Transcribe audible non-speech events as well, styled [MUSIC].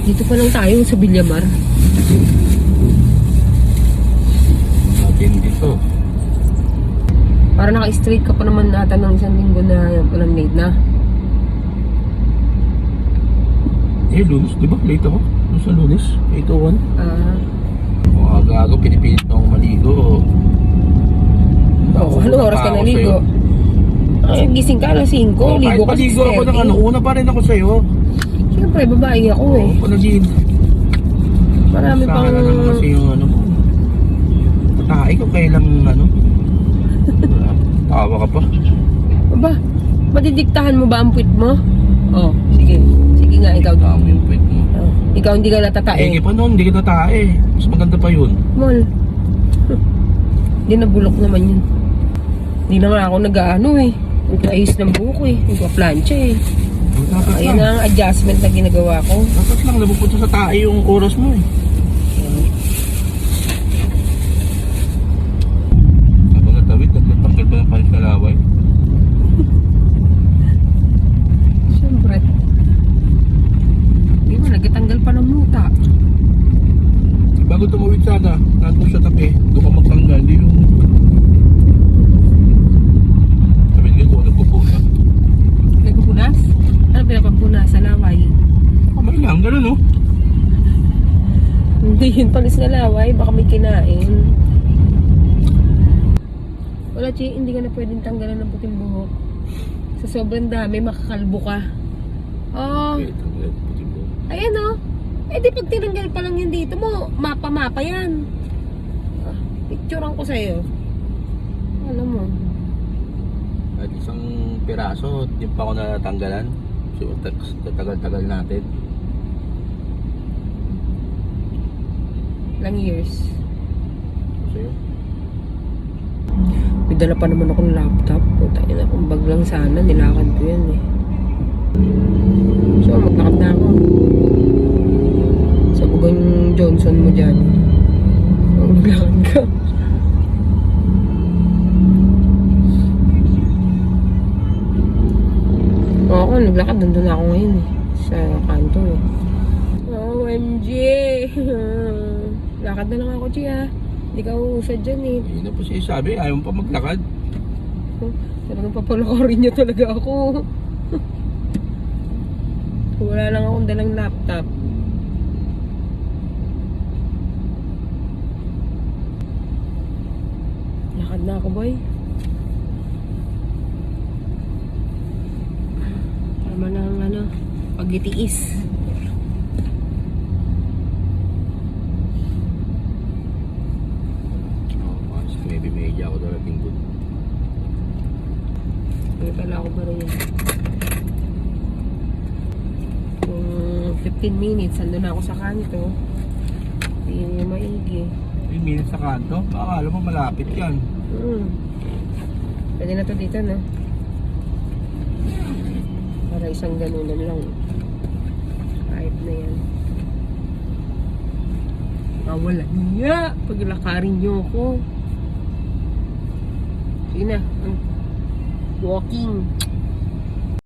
Dito pa lang tayo sa Bilyamar. Natin dito. Para naka-straight ka pa naman nata ng isang linggo na walang late na. Eh, lunes, di ba? Late ako. Ano sa lunes? 8.01. Ah, Kung aga-aga, pinipilit na akong maligo. oh, ano oras ka naligo? Ay, gising ka alas 5, Oh, kahit ligo ka maligo ako ng ano, una pa rin ako sa'yo. Siyempre, babae ako eh. Oh, panagin. Marami Sa pang... akin na kasi yung ano mo. Patay ko kailang ano. [LAUGHS] Tawa ka pa. Aba, madidiktahan mo ba ang puwit mo? Oh, sige. Sige nga, ikaw. Tawa mo yung pwet mo. Oh, ikaw hindi ka Eh, natatae. pa noon, hindi kita tae. Mas maganda pa yun. Mol. [LAUGHS] Hindi na bulok naman yun. Hindi na nga ako nag-ano eh. Nag-ayos ng buko eh. Nag-plancha eh. Dapat Ayun lang. ang adjustment na ginagawa ko. Dapat lang, napupunta sa tae yung oras mo eh. Habang natawid, nagtatanggal pa ng panis na laway. Siyempre. Di ba, nagtanggal pa ng muta. Bago tumawid sana, nandun sa tabi, doon ka magtanggal, hindi yung... Sabi nila ko, nagpupusa. Nagpupunas? Ano pinapagpunas sa laway? Kamay lang, gano'n no? Hindi yun panis na laway. Baka may kinain. Wala, Chi. Hindi ka na pwedeng tanggalan ng puting buhok. Sa sobrang dami, makakalbo ka. Oh, ayan oh. Eh di pag tinanggal pa lang yun dito mo, mapa-mapa yan. Ah, picturean ko sa'yo. Alam mo. At isang piraso, di pa ako natanggalan. So, tag- tagal-tagal natin. Lang years. Sa'yo. May dala pa naman akong laptop. Puta ina, kung bag lang sana, nilakad ko yan eh. So, maglakad na ako. Sa bugang Johnson mo dyan. Maglakad ka. Oo, ako, naglakad. Nandun ako ngayon eh. Sa kanto eh. OMG! [LAUGHS] Lakad na lang ako, Chia. Hindi ka uusad dyan eh. Hindi na po siya sabi, ayaw pa maglakad. Talagang papalakorin niya talaga ako. [LAUGHS] Wala lang akong dalang laptop. Lakad na ako, boy. Tama na ang ano, pagitiis. Oh, mas maybe medya ako darating doon. Hindi pala ako rin Kung 15 minutes, andun na ako sa kanto. Hindi niya maigi. 3 minutes sa kanto, akala mo malapit yan. Hmm. Pwede na to dito, no? Para isang ganunan lang. Kahit na yan. Ah, wala niya. Paglakarin niyo ako. Sige na. Hmm. Walking.